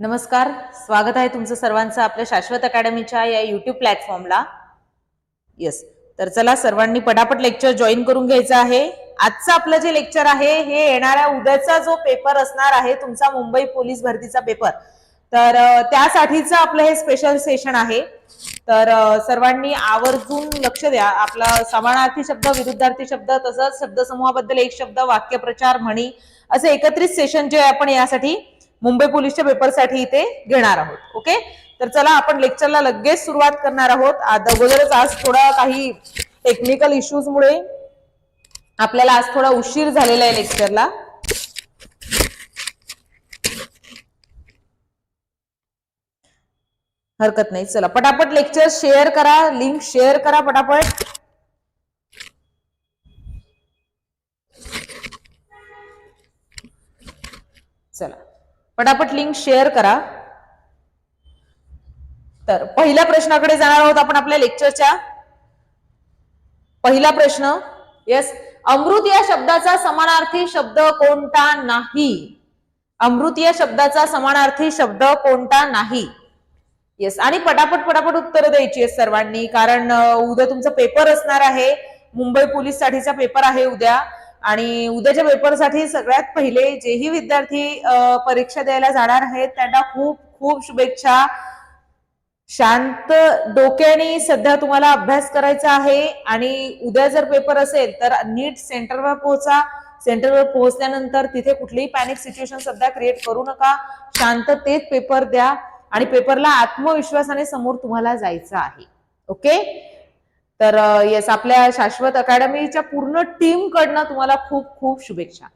नमस्कार. स्वागत आहे तुमचं सर्वांचं आपल्या शाश्वत अकॅडमीच्या या युट्यूब प्लॅटफॉर्मला येस तर चला सर्वांनी पटापट लेक्चर जॉईन करून घ्यायचं आहे. आजचं आपलं जे लेक्चर आहे हे येणाऱ्या उद्याचा जो पेपर असणार आहे तुमचा मुंबई पोलीस भरतीचा पेपर. तर त्यासाठीचं आपलं हे स्पेशल सेशन आहे. तर सर्वांनी आवर्जून लक्ष द्या. आपला समानार्थी शब्द विरुद्धार्थी शब्द तसंच शब्दसमूहाबद्दल एक शब्द वाक्यप्रचार म्हणी असे एकत्रित सेशन जे आपण यासाठी मुंबई पोलीसच्या पेपरसाठी इथे घेणार आहोत. ओके? तर चला आपण लेक्चरला लगेच सुरुवात करणार आहोत. अगोदरच आज थोडा काही टेक्निकल इश्यूजमुळे मुळे आपल्याला आज थोडा उशीर झालेला आहे लेक्चरला. हरकत नाही. चला पटापट लेक्चर शेअर करा लिंक शेअर करा पटापट. चला पटापट लिंक शेअर करा. तर पहिल्या प्रश्नाकडे जाणार आहोत आपण आपल्या लेक्चरच्या. पहिला प्रश्न येस अमृत या शब्दाचा समानार्थी शब्द कोणता नाही? अमृत या शब्दाचा समानार्थी शब्द कोणता नाही? येस आणि पटापट पटापट उत्तर द्यायची आहेत सर्वांनी कारण उद्या तुमचा पेपर असणार आहे. मुंबई पोलीस साठीचा पेपर आहे उद्या. आणि उद्याच्या पेपरसाठी सगळ्यात पहिले जेही विद्यार्थी परीक्षा द्यायला जाणार आहेत त्यांना खूप खूप शुभेच्छा. शांत डोक्याने सध्या तुम्हाला अभ्यास करायचा आहे आणि उद्या जर पेपर असेल तर नीट सेंटरवर पोहोचा. सेंटरवर पोहोचल्यानंतर तिथे कुठलीही पॅनिक सिच्युएशन सध्या क्रिएट करू नका. शांततेत पेपर द्या आणि पेपरला आत्मविश्वासाने समोर तुम्हाला जायचं आहे. ओके तर येस आपल्या शाश्वत अकॅडमीच्या पूर्ण टीम कडनं तुम्हाला खूप खूप शुभेच्छा.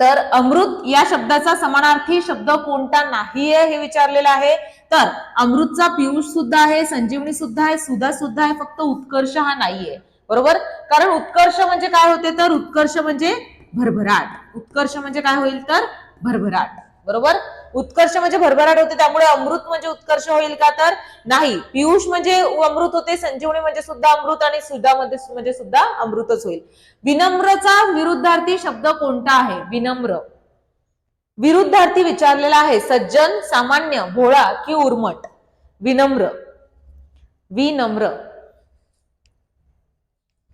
तर अमृत या शब्दाचा समानार्थी शब्द कोणता नाहीये हे विचारलेलं आहे. तर अमृतचा पियुष सुद्धा आहे संजीवनी सुद्धा आहे सुधा सुद्धा आहे फक्त उत्कर्ष हा नाहीये. बरोबर? कारण उत्कर्ष म्हणजे काय होते तर? उत्कर्ष म्हणजे भरभराट. उत्कर्ष म्हणजे काय होईल तर? भरभराट. बरोबर? उत्कर्ष म्हणजे भरभराट होते त्यामुळे अमृत म्हणजे उत्कर्ष होईल का तर नाही. पियुष म्हणजे अमृत होते संजीवनी म्हणजे सुद्धा अमृत आणि सुधा मध्ये म्हणजे सुद्धा अमृतच होईल. विनम्रचा विरुद्धार्थी शब्द कोणता आहे? विनम्र. विरुद्धार्थी विचारलेला आहे सज्जन सामान्य भोळा की उर्मट? विनम्र. विनम्र.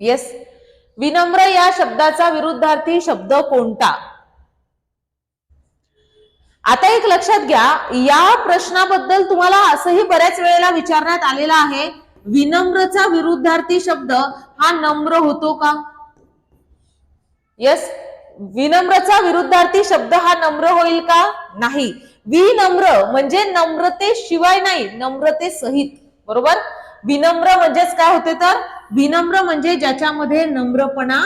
येस विनम्र या शब्दाचा विरुद्धार्थी शब्द कोणता? आता एक लक्षात घ्या या प्रश्नाबद्दल तुम्हाला असंही बऱ्याच वेळेला विचारण्यात आलेला आहे विनम्रचा विरुद्धार्थी शब्द हा नम्र होतो का? येस विनम्रचा विरुद्धार्थी शब्द हा नम्र होईल का? नाही. विनम्र म्हणजे नम्रते शिवाय नाही नम्रते सहित. बरोबर? विनम्र म्हणजेच काय होते तर? विनम्र म्हणजे ज्याच्यामध्ये नम्रपणा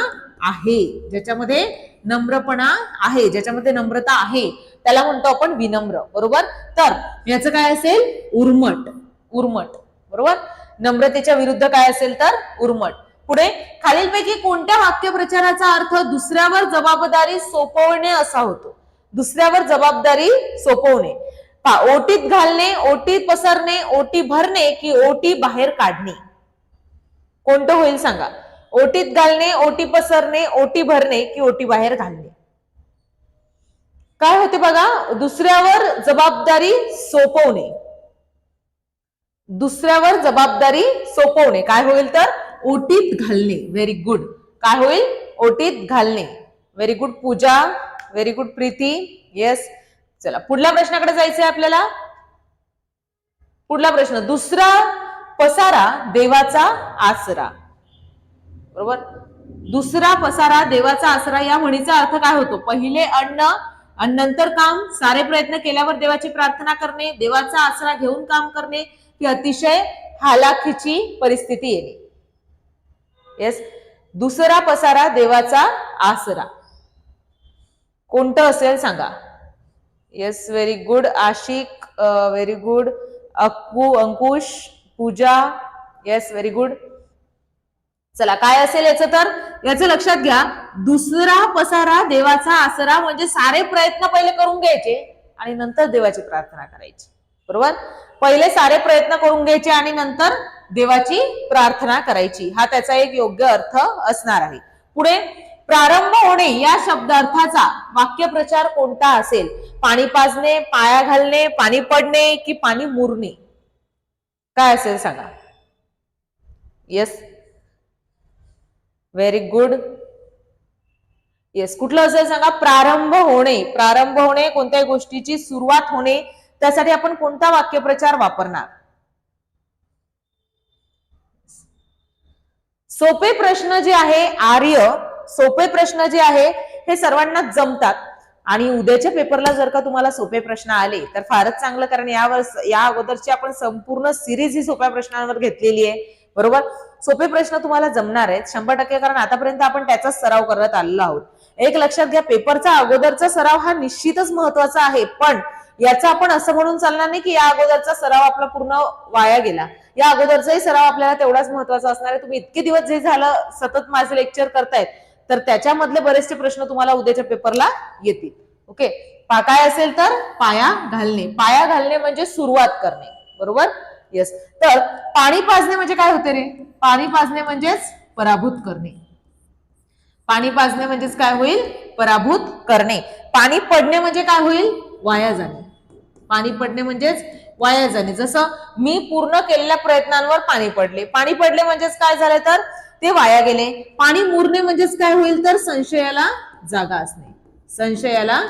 आहे ज्याच्यामध्ये नम्रपणा आहे ज्याच्यामध्ये नम्रता आहे. त्याला म्हणतो आपण विनम्र बरोबर? तर याचं काय असेल? उर्मट. उर्मट बरोबर? नम्रतेच्या विरुद्ध काय असेल तर? उर्मट. पुढे खालीलपैकी कोणत्या वाक्यप्रचाराचा अर्थ दुसऱ्यावर जबाबदारी सोपवणे असा होतो? दुसऱ्यावर जबाबदारी सोपवणे. पहा, ओटीत घालणे ओटी पसरणे ओटी भरणे की ओटी बाहेर काढणे? कोणतं होईल सांगा? ओटीत घालणे ओटी पसरणे ओटी भरणे की ओटी बाहेर घालणे? काय होते बघा? दुसऱ्यावर जबाबदारी सोपवणे. दुसऱ्यावर जबाबदारी सोपवणे. काय होईल तर? ओटीत घालणे. व्हेरी गुड काय होईल? ओटीत घालणे. Very good Pooja. Very good Preeti. Yes चला पुढल्या प्रश्नाकडे जायचंय आपल्याला. पुढला प्रश्न. दुसरा पसारा देवाचा आसरा. बरोबर? दुसरा पसारा देवाचा आसरा या म्हणीचा अर्थ काय होतो? पहिले अन्न आणि नंतर काम सारे प्रयत्न केल्यावर देवाची प्रार्थना करणे देवाचा आसरा घेऊन काम करणे ही अतिशय हालाखीची परिस्थिती येणे येस दुसरा पसारा देवाचा आसरा. कोणतं असेल सांगा? Yes very good Ashiq very good Akku Ankush Pooja. Yes very good चला काय असेल याचं तर? याचं लक्षात घ्या दुसरा पसारा देवाचा आसरा म्हणजे सारे प्रयत्न पहिले करून घ्यायचे आणि नंतर देवाची प्रार्थना करायची. बरोबर? पहिले सारे प्रयत्न करून घ्यायचे आणि नंतर देवाची प्रार्थना करायची. हा त्याचा एक योग्य अर्थ असणार आहे. पुढे प्रारंभ होणे या शब्दार्थाचा वाक्यप्रचार कोणता असेल? पाणी पाजणे पाया घालणे पाणी पडणे की पाणी मुरणे? काय असेल सांगा? येस व्हेरी गुड येस कुठलं असेल सांगा प्रारंभ होणे. प्रारंभ होणे कोणत्याही गोष्टीची सुरुवात होणे त्यासाठी आपण कोणता वाक्यप्रचार वापरणार? सोपे प्रश्न जे आहे आर्य सोपे प्रश्न जे आहे हे सर्वांना जमतात. आणि उद्याच्या पेपरला जर का तुम्हाला सोपे प्रश्न आले तर फारच चांगलं कारण यावर या अगोदरची आपण संपूर्ण सिरीज ही सोप्या प्रश्नांवर घेतलेली आहे. बरोबर? सोपे प्रश्न तुम्हाला जमणार आहेत. शंभर टक्के कारण आतापर्यंत आपण त्याचाच सराव करत आलेलो आहोत. एक लक्षात घ्या पेपरचा अगोदरचा सराव हा निश्चितच महत्त्वाचा आहे. पण याचा आपण असं म्हणून चालणार नाही की या अगोदरचा सराव आपला पूर्ण वाया गेला. या अगोदरचाही सराव आपल्याला तेवढाच महत्त्वाचा असणार आहे. तुम्ही इतके दिवस जे झालं सतत माझे लेक्चर करतायत तर त्याच्यामधले बरेचसे प्रश्न तुम्हाला उद्याच्या पेपरला येतील. ओके? काय असेल तर? पाया घालणे. पाया घालणे म्हणजे सुरुवात करणे. बरोबर? येस तर पाणी पाजणे म्हणजे काय होते रे? पाणी पाजणे म्हणजेच पराभूत करणे. पाणी पाजणे म्हणजेच काय होईल? पराभूत करणे. पाणी पडणे म्हणजे काय होईल? वाया जाणे. पाणी पडणे म्हणजेच वाया जाणे. जसं मी पूर्ण केलेल्या प्रयत्नांवर पाणी पडले. पाणी पडले म्हणजेच काय झालं तर? ते वाया गेले. पाणी मुरणे म्हणजेच काय होईल तर? संशयाला जागा असणे. संशयाला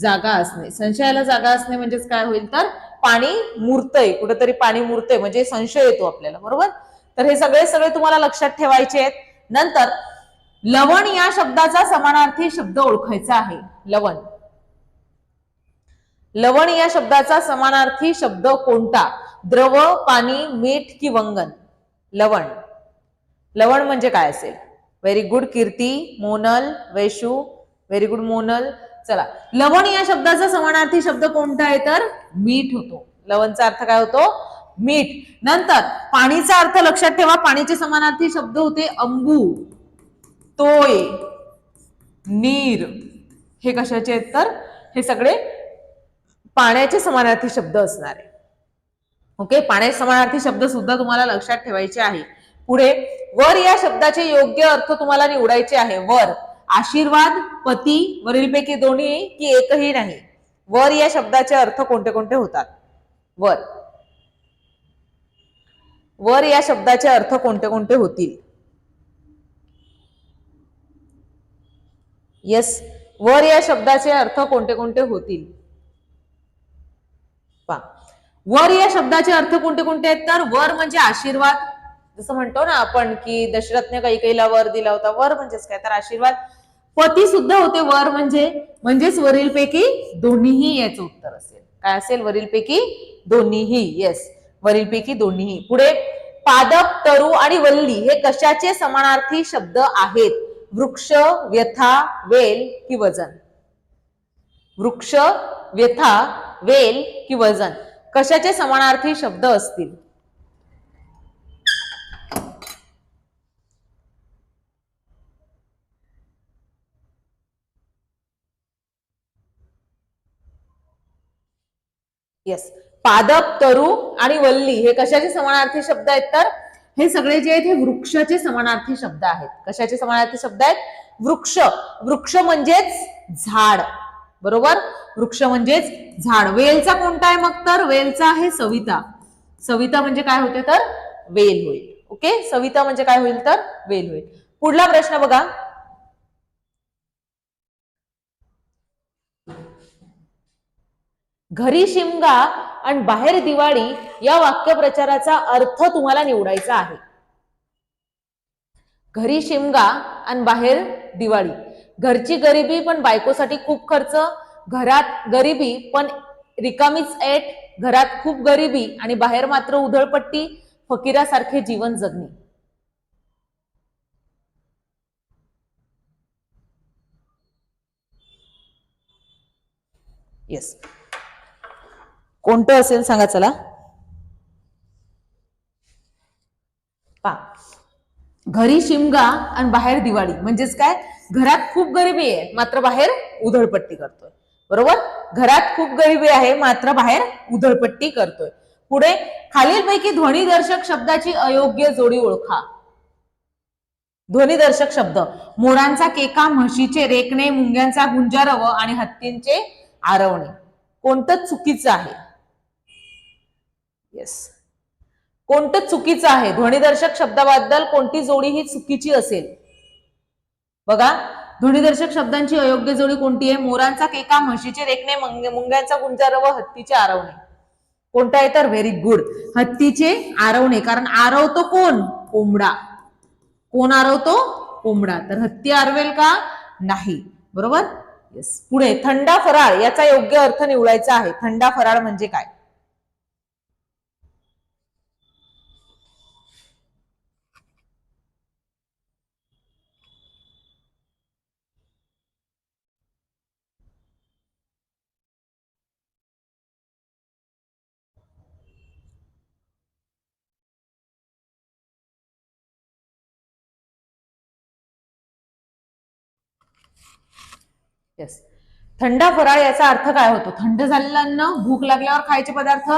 जागा असणे. संशयाला जागा असणे म्हणजेच काय होईल तर? पाणी मुरतय कुठेतरी पाणी मुरतय म्हणजे संशय येतो आपल्याला बरोबर? तर हे सगळे सगळे तुम्हाला लक्षात ठेवायचे आहेत. नंतर लवण या शब्दाचा समानार्थी शब्द ओळखायचा आहे लवण. लवण या शब्दाचा समानार्थी शब्द कोणता? द्रव पाणी मीठ की वंगन लवण. लवण म्हणजे काय असेल? Very good Kirti Monal Vaishu. Very good Monal. चला. लवण या शब्दाचा समानार्थी शब्द कोणता आहे तर? मीठ होतो. लवणचा अर्थ काय होतो? मीठ. नंतर पाणीचा अर्थ लक्षात ठेवा. पाणीचे समानार्थी शब्द होते अंबू तोय नीर. हे कशाचे आहेत तर? हे सगळे पाण्याचे समानार्थी शब्द असणार आहे. ओके? पाण्याचे समानार्थी शब्द सुद्धा तुम्हाला लक्षात ठेवायचे आहे. पुढे वर या शब्दाचे योग्य अर्थ तुम्हाला निवडायचे आहे. वर. आशीर्वाद पती वरीलपैकी दोन्ही की एकही नाही. वर या शब्दाचे अर्थ कोणते कोणते होतात? वर. वर या शब्दाचे अर्थ कोणते कोणते होतील? येस वर या शब्दाचे अर्थ कोणते कोणते होतील? पा वर या शब्दाचे अर्थ कोणते कोणते आहेत? तर वर म्हणजे आशीर्वाद. जसं म्हणतो ना आपण की दशरथने कैकेला वर दिला होता. वर म्हणजेच काय? तर आशीर्वाद. पती सुद्धा होते वर म्हणजे म्हणजेच वरीलपैकी दोन्हीही याचं उत्तर असेल. काय असेल? वरीलपैकी दोन्हीही येस वरीलपैकी दोन्हीही. पुढे पादप तरु आणि वल्ली हे कशाचे समानार्थी शब्द आहेत? वृक्ष व्यथा वेल कि वजन? वृक्ष व्यथा वेल कि वजन. कशाचे समानार्थी शब्द असतील? येस पादप तरु आणि वल्ली हे कशाचे समानार्थी शब्द आहेत तर? हे सगळे जे आहेत हे वृक्षाचे समानार्थी शब्द आहेत. कशाचे समानार्थी शब्द आहेत? वृक्ष. वृक्ष म्हणजेच झाड. बरोबर? वृक्ष म्हणजेच झाड. वेलचा कोणता आहे मग तर? वेलचा आहे सविता. सविता म्हणजे काय होते तर? वेल होईल. ओके सविता म्हणजे काय होईल तर? वेल होईल. पुढला प्रश्न बघा. घरी शिमगा आणि बाहेर दिवाळी या वाक्यप्रचाराचा अर्थ तुम्हाला निवडायचा आहे. घरी शिमगा आणि बाहेर दिवाळी. घरची गरिबी पण बायकोसाठी खूप खर्च घरात गरिबी पण रिकामीच ऐट घरात खूप गरिबी आणि बाहेर मात्र उधळपट्टी फकीरासारखे जीवन जगणे. येस कोणतं असेल सांगा चला. पा. घरी शिमगा आणि बाहेर दिवाळी. म्हणजेच काय? घरात खूप गरिबी आहे मात्र बाहेर उधळपट्टी करतोय. बरोबर? घरात खूप गरिबी आहे मात्र बाहेर उधळपट्टी करतोय. पुढे खालीलपैकी ध्वनिदर्शक शब्दाची अयोग्य जोडी ओळखा. ध्वनिदर्शक शब्द. मोरांचा केका म्हशीचे रेकणे मुंग्यांचा गुंजारव आणि हत्तींचे आरवणे. कोणतं चुकीचं आहे? येस कोणतं चुकीचं आहे? ध्वनिदर्शक शब्दाबद्दल कोणती जोडी ही चुकीची असेल? बघा ध्वनिदर्शक शब्दांची अयोग्य जोडी कोणती आहे? मोरांचा केका म्हशीचे रेकणे मुंग्यांचा गुंजार व हत्तीचे आरवणे. कोणता आहे? तर व्हेरी गुड हत्तीचे आरवणे कारण आरवतो कोण? कोंबडा. कोण आरवतो? कोंबडा. तर हत्ती आरवेल का? नाही. बरोबर? येस पुढे थंडा फराळ याचा योग्य अर्थ निवडायचा आहे. थंडा फराळ म्हणजे काय? येस थंडा फराळ याचा अर्थ काय होतो? थंड झालेलं अन्न भूक लागल्यावर खायचे पदार्थ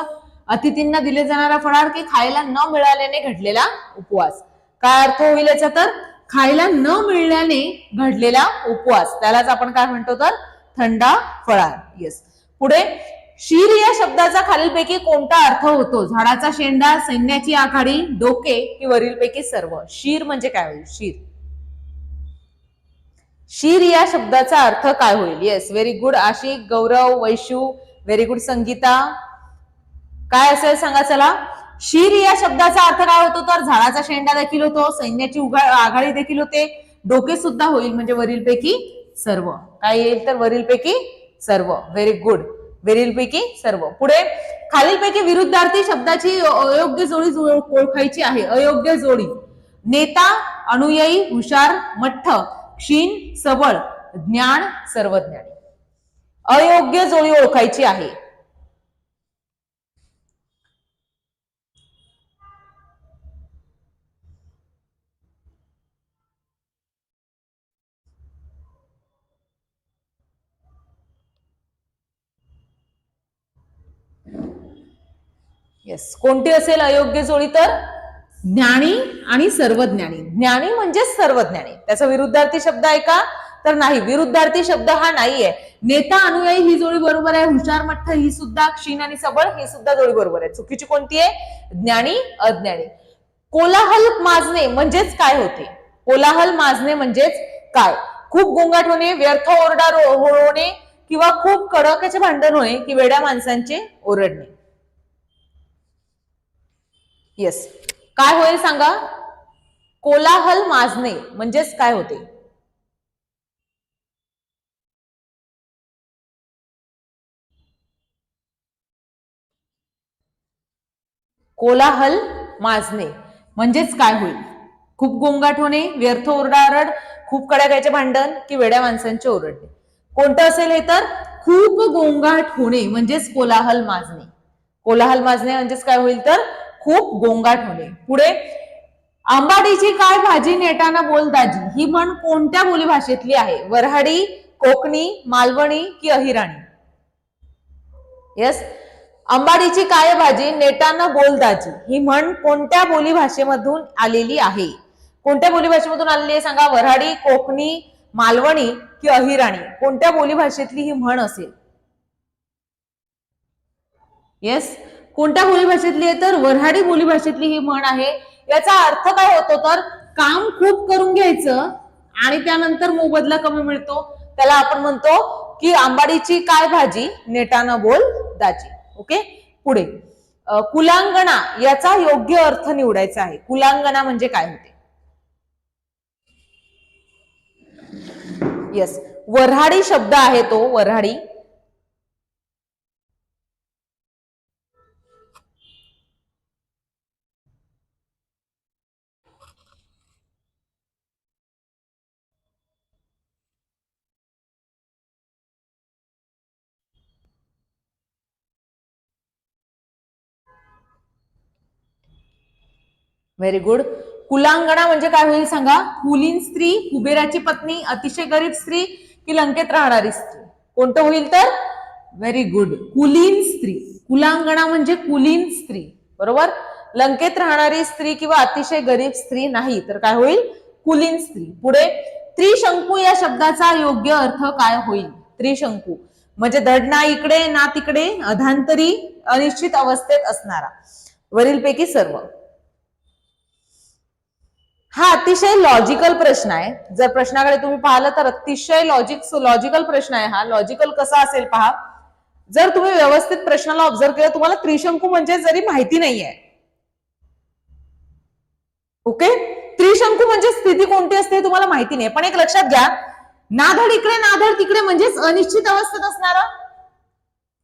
अतिथींना दिले जाणारा फराळ की खायला न मिळाल्याने घडलेला उपवास. काय अर्थ होईल याचा तर? खायला न मिळण्याने घडलेला उपवास. त्यालाच आपण काय म्हणतो तर? थंडा फराळ. येस पुढे शीर या शब्दाचा खालीलपैकी कोणता अर्थ होतो? झाडाचा शेंडा सैन्याची आघाडी डोके की वरीलपैकी सर्व. शीर म्हणजे काय होईल? शीर. शीर या शब्दाचा अर्थ काय होईल? Yes very good Ashiq Gaurav Vaishu very good Sangeeta. काय असेल सांगा चला. शीर या शब्दाचा अर्थ काय होतो? तर झाडाचा शेंडा देखील होतो सैन्याची आघाडी देखील होते. डोके सुद्धा होईल म्हणजे वरीलपैकी सर्व. काय येईल तर वरीलपैकी सर्व. व्हेरी गुड वरीलपैकी सर्व. पुढे खालीलपैकी विरुद्धार्थी शब्दाची अयोग्य जोडी जो- ओळखायची आहे अयोग्य जोडी. नेता अनुयायी हुशार मठ्ठ. क्षीण सबळ ज्ञान सर्वज्ञानी. अयोग्य जोडी ओळखायची आहे. येस कोणती असेल अयोग्य जोडी तर? ज्ञानी आणि सर्वज्ञानी. ज्ञानी म्हणजेच सर्वज्ञानी. त्याचा विरुद्धार्थी शब्द आहे का? तर नाही. विरुद्धार्थी शब्द हा नाहीये. नेता अनुयायी ही जोडी बरोबर आहे. हुशार मठ्ठ ही सुद्धा क्षीण आणि सबळ ही सुद्धा जोडी बरोबर आहे. चुकीची कोणती आहे? ज्ञानी अज्ञानी. कोलाहल माजणे म्हणजेच काय होते? कोलाहल माजणे म्हणजेच काय? खूप गोंगाट होणे व्यर्थ ओरडा रो- होणे किंवा खूप कडकाचे भांडण होणे की वेड्या माणसांचे ओरडणे. येस काय होईल सांगा? कोलाहल माजणे म्हणजेच काय होते? कोलाहल माजणे म्हणजेच काय होईल? खूप गोंगाट होणे व्यर्थ ओरडारड खूप कड्याकायचे भांडण की वेड्या माणसांचे ओरडणे. कोणतं असेल हे तर? खूप गोंगाट होणे म्हणजेच कोलाहल माजणे. कोलाहल माजणे म्हणजेच काय होईल तर? खूप गोंगाट होणे. पुढे आंबाडीची काय भाजी नेटाना बोल दाजी ही म्हण कोणत्या बोलीभाषेतली आहे? वऱ्हाडी कोकणी मालवणी की अहिराणी? येस अंबाडीची काय भाजी नेटाना बोल दाजी ही म्हण कोणत्या बोलीभाषेमधून आलेली आहे? कोणत्या बोलीभाषेमधून आलेली आहे सांगा? वऱ्हाडी कोकणी मालवणी की अहिराणी? कोणत्या बोलीभाषेतली ही म्हण असेल? येस कोणत्या बोलीभाषेतली आहे तर वऱ्हाडी बोलीभाषेतली ही म्हण आहे. याचा अर्थ काय होतो तर काम खूप करून घ्यायचं आणि त्यानंतर मोबदला कमी मिळतो. त्याला आपण म्हणतो की आंबाडीची काय भाजी? नेटानं बोल दाजी. ओके? पुढे. कुलांगणा याचा योग्य अर्थ निवडायचा आहे. कुलांगणा म्हणजे काय होते? येस वऱ्हाडी शब्द आहे तो वऱ्हाडी. व्हेरी गुड कुलांगणा म्हणजे काय होईल सांगा? कुलीन स्त्री कुबेराची पत्नी अतिशय गरीब स्त्री की लंकेत राहणारी स्त्री. कोणतं होईल तर? व्हेरी गुड कुलीन स्त्री. कुलांगणा म्हणजे कुलीन स्त्री. बरोबर? लंकेत राहणारी स्त्री किंवा अतिशय गरीब स्त्री नाही तर काय होईल? कुलीन स्त्री. पुढे त्रिशंकू या शब्दाचा योग्य अर्थ काय होईल? त्रिशंकू. म्हणजे धड ना इकडे ना तिकडे अधांतरी अनिश्चित अवस्थेत असणारा. वरीलपैकी सर्व. हा अतिशय लॉजिकल प्रश्न आहे. जर प्रश्नाकडे तुम्ही पाहिलं तर अतिशय लॉजिक लॉजिकल प्रश्न आहे हा. लॉजिकल कसा असेल पहा. जर तुम्ही व्यवस्थित प्रश्नाला ऑब्झर्व केलं तुम्हाला त्रिशंकू म्हणजे जरी माहिती नाहीये. ओके त्रिशंकू म्हणजे स्थिती कोणती असते हे तुम्हाला माहिती नाही पण एक लक्षात घ्या. नाधड इकडे नाधड तिकडे म्हणजेच अनिश्चित अवस्थेत असणार.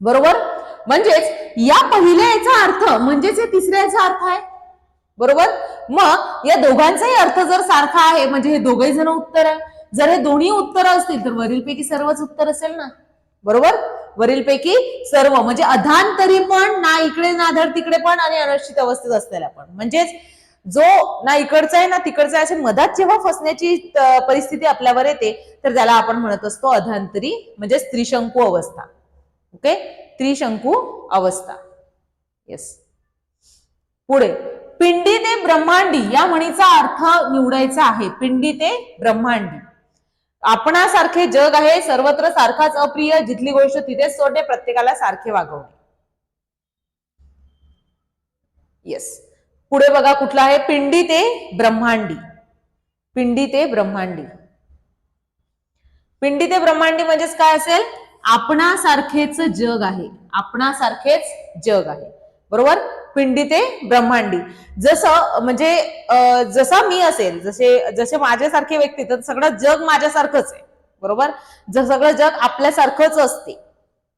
बरोबर? म्हणजेच या पहिल्या याचा अर्थ म्हणजेच या तिसऱ्या याचा अर्थ आहे. बरोबर? मग या दोघांचाही अर्थ जर सारखा आहे म्हणजे हे दोघही जण उत्तर आहे. जर हे दोन्ही उत्तर असतील तर वरीलपैकी सर्वच उत्तर असेल ना? बरोबर? वरीलपैकी सर्व म्हणजे अधांतरी पण ना इकडे ना धड तिकडे पण आणि अनिश्चित अवस्थेत असलेला पण. म्हणजेच जो ना इकडचा आहे ना तिकडचा आहे असे मधात जेव्हा फसण्याची परिस्थिती आपल्यावर येते तर त्याला आपण म्हणत असतो अधांतरी म्हणजे त्रिशंकू अवस्था. ओके? त्रिशंकू अवस्था. येस पुढे. पिंडी ते ब्रह्मांडी या म्हणीचा अर्थ निवडायचा आहे. पिंडी ते ब्रह्मांडी. आपणासारखे जग आहे सर्वत्र सारखाच अप्रिय जिथली गोष्ट तिथेच सोडणे प्रत्येकाला सारखे वागवणे. येस पुढे बघा कुठला आहे? पिंडी ते ब्रह्मांडी. पिंडी ते ब्रह्मांडी. पिंडी ते ब्रह्मांडी म्हणजेच काय असेल? आपणासारखेच जग आहे. आपणासारखेच जग आहे. बरोबर? पिंडी ते ब्रह्मांडी. जसं म्हणजे जसा मी असेल जसे जसे माझ्यासारखे व्यक्ती तर सगळं जग माझ्यासारखंच आहे. बरोबर? जर सगळं जग आपल्यासारखंच असते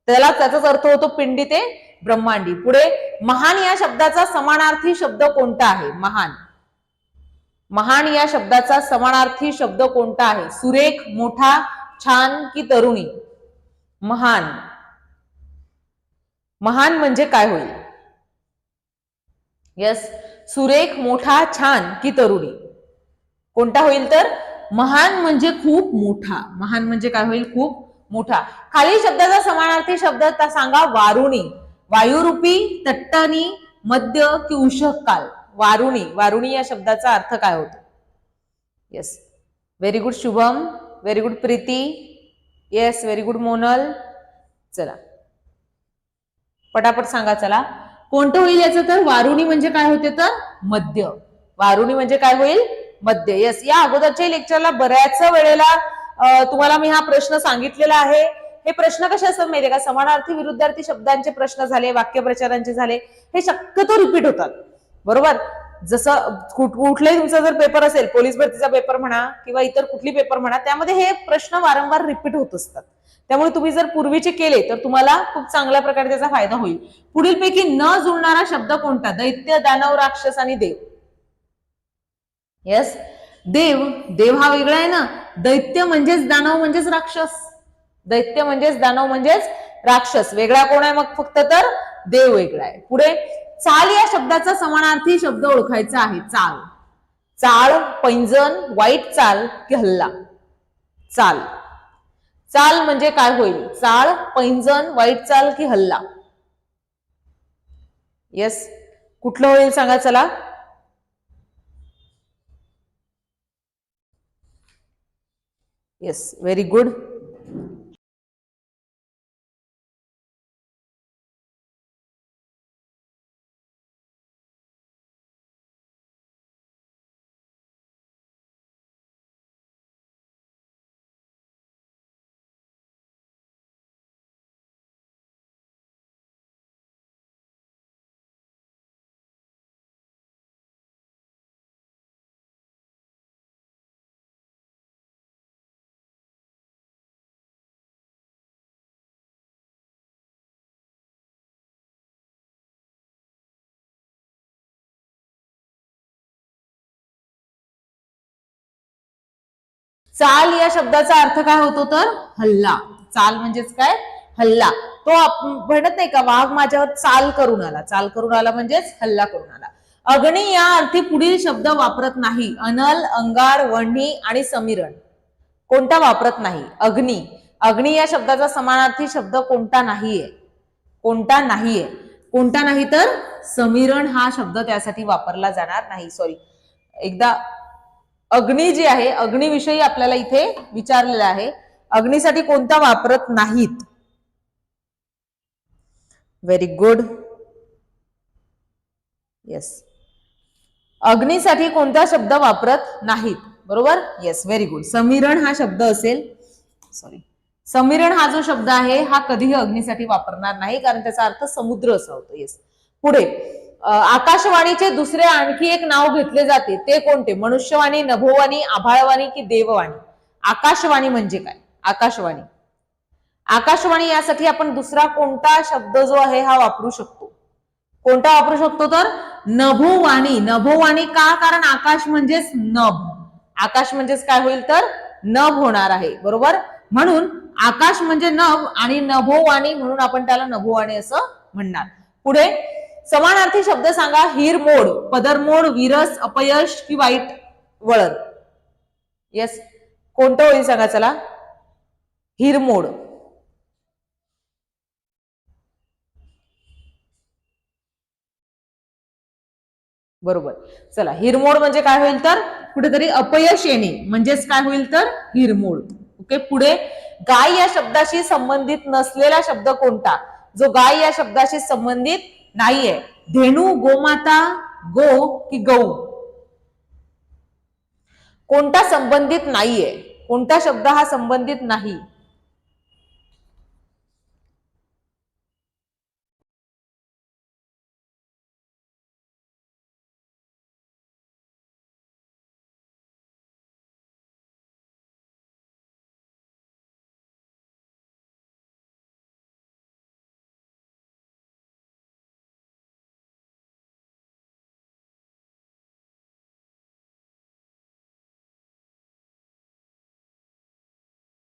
त्याला त्याचाच अर्थ होतो पिंडी ते ब्रह्मांडी. पुढे महान या शब्दाचा समानार्थी शब्द कोणता आहे? महान. महान या शब्दाचा समानार्थी शब्द कोणता आहे? सुरेख मोठा छान की तरुणी? महान. महान म्हणजे काय होईल? यस सुरेख मोठा छान की तरुणी. कोणता होईल तर? महान म्हणजे खूप मोठा. महान म्हणजे काय होईल? खूप मोठा. खालील शब्दाचा समानार्थी शब्द सांगा वारुणी. वायुरूपी तट्टानी मध्य की उषक काल. वारुणी. वारुणी या शब्दाचा अर्थ काय होतो? Yes very good Shubham. Very good Preeti. Yes very good Monal. चला. पटापट सांगा चला. कोणतं होईल याचं तर? वारुणी म्हणजे काय होते तर? मध्य. वारुणी म्हणजे काय होईल? मध्य. येस या अगोदरच्या लेक्चरला बऱ्याच वेळेला तुम्हाला मी हा प्रश्न सांगितलेला आहे. हे प्रश्न कसे असतात माहिती का? समानार्थी विरुद्धार्थी शब्दांचे प्रश्न झाले वाक्यप्रचारांचे झाले. हे शक्यतो रिपीट होतात. बरोबर? जसं कुठ- कुठलाही तुमचा जर पेपर असेल पोलीस भरतीचा पेपर म्हणा किंवा इतर कुठली पेपर म्हणा त्यामध्ये हे प्रश्न वारंवार रिपीट होत असतात. त्यामुळे तुम्ही जर पूर्वीचे केले तर तुम्हाला खूप चांगल्या प्रकारे त्याचा फायदा होईल. पुढीलपैकी न जुळणारा शब्द कोणता? दैत्य दानव राक्षस आणि देव. येस देव देव हा वेगळा आहे ना? दैत्य म्हणजेच दानव म्हणजेच राक्षस. दैत्य म्हणजेच दानव म्हणजेच राक्षस. वेगळा कोण आहे मग? फक्त तर देव वेगळा आहे. पुढे चाल या शब्दाचा समानार्थी शब्द ओळखायचा आहे चाल. चाळ पैंजण वाईट चाल की हल्ला. चाल. चाल म्हणजे काय होईल? चाळ पैंजण वाईट चाल की हल्ला. येस कुठलं होईल सांगा चला. येस व्हेरी गुड चाल या शब्दाचा अर्थ काय होतो तर? हल्ला. चाल म्हणजेच काय? हल्ला. तो म्हणत नाही का वाघ माझ्यावर चाल करून आला. चाल करून आला म्हणजेच हल्ला करून आला. अग्नी या अर्थी पुढील शब्द वापरत नाही. अनल अंगार वणी आणि समीरण. कोणता वापरत नाही? अग्नी. अग्नी या शब्दाचा समानार्थी शब्द कोणता नाहीये? कोणता नाहीये? कोणता नाही तर समीरण हा शब्द त्यासाठी वापरला जाणार नाही. सॉरी एकदा अग्नी जी आहे अग्निविषयी आपल्याला इथे विचारलेलं आहे. अग्नीसाठी कोणता वापरत नाहीत? व्हेरी गुड येस अग्नीसाठी कोणता शब्द वापरत नाहीत? बरोबर? येस व्हेरी गुड समीरण हा शब्द असेल. सॉरी समीरण हा जो शब्द आहे हा कधीही अग्नीसाठी वापरणार नाही कारण त्याचा अर्थ समुद्र असा होतो. येस पुढे. आकाशवाणीचे दुसरे आणखी एक नाव घेतले जाते. ते कोणते? मनुष्यवाणी नभोवाणी आभाळवाणी की देववाणी? आकाशवाणी म्हणजे काय? आकाशवाणी. आकाशवाणी यासाठी आपण दुसरा कोणता शब्द जो आहे हा वापरू शकतो. कोणता वापरू शकतो तर? नभोवाणी. नभोवाणी का? कारण आकाश म्हणजेच नभ. आकाश म्हणजेच काय होईल तर? नभ होणार आहे. बरोबर? म्हणून आकाश म्हणजे नभ आणि नभोवाणी म्हणून आपण त्याला नभोवाणी असं म्हणणार. पुढे समानार्थी शब्द सांगा हिरमोड पदरमोड विरस अपयश की वाईट वळण. येस कोणतं होईल सांगा चला? हिरमोड बरोबर. चला हिरमोड म्हणजे काय होईल तर? कुठेतरी अपयश येणे. म्हणजेच काय होईल तर? हिरमोड ओके पुढे. गाय या शब्दाशी संबंधित नसलेला शब्द कोणता? जो गाय या शब्दाशी संबंधित नाहीये. धेनू गोमाता गो की गौ. कोणता संबंधित नाहीये. कोणता शब्द हा संबंधित नाही.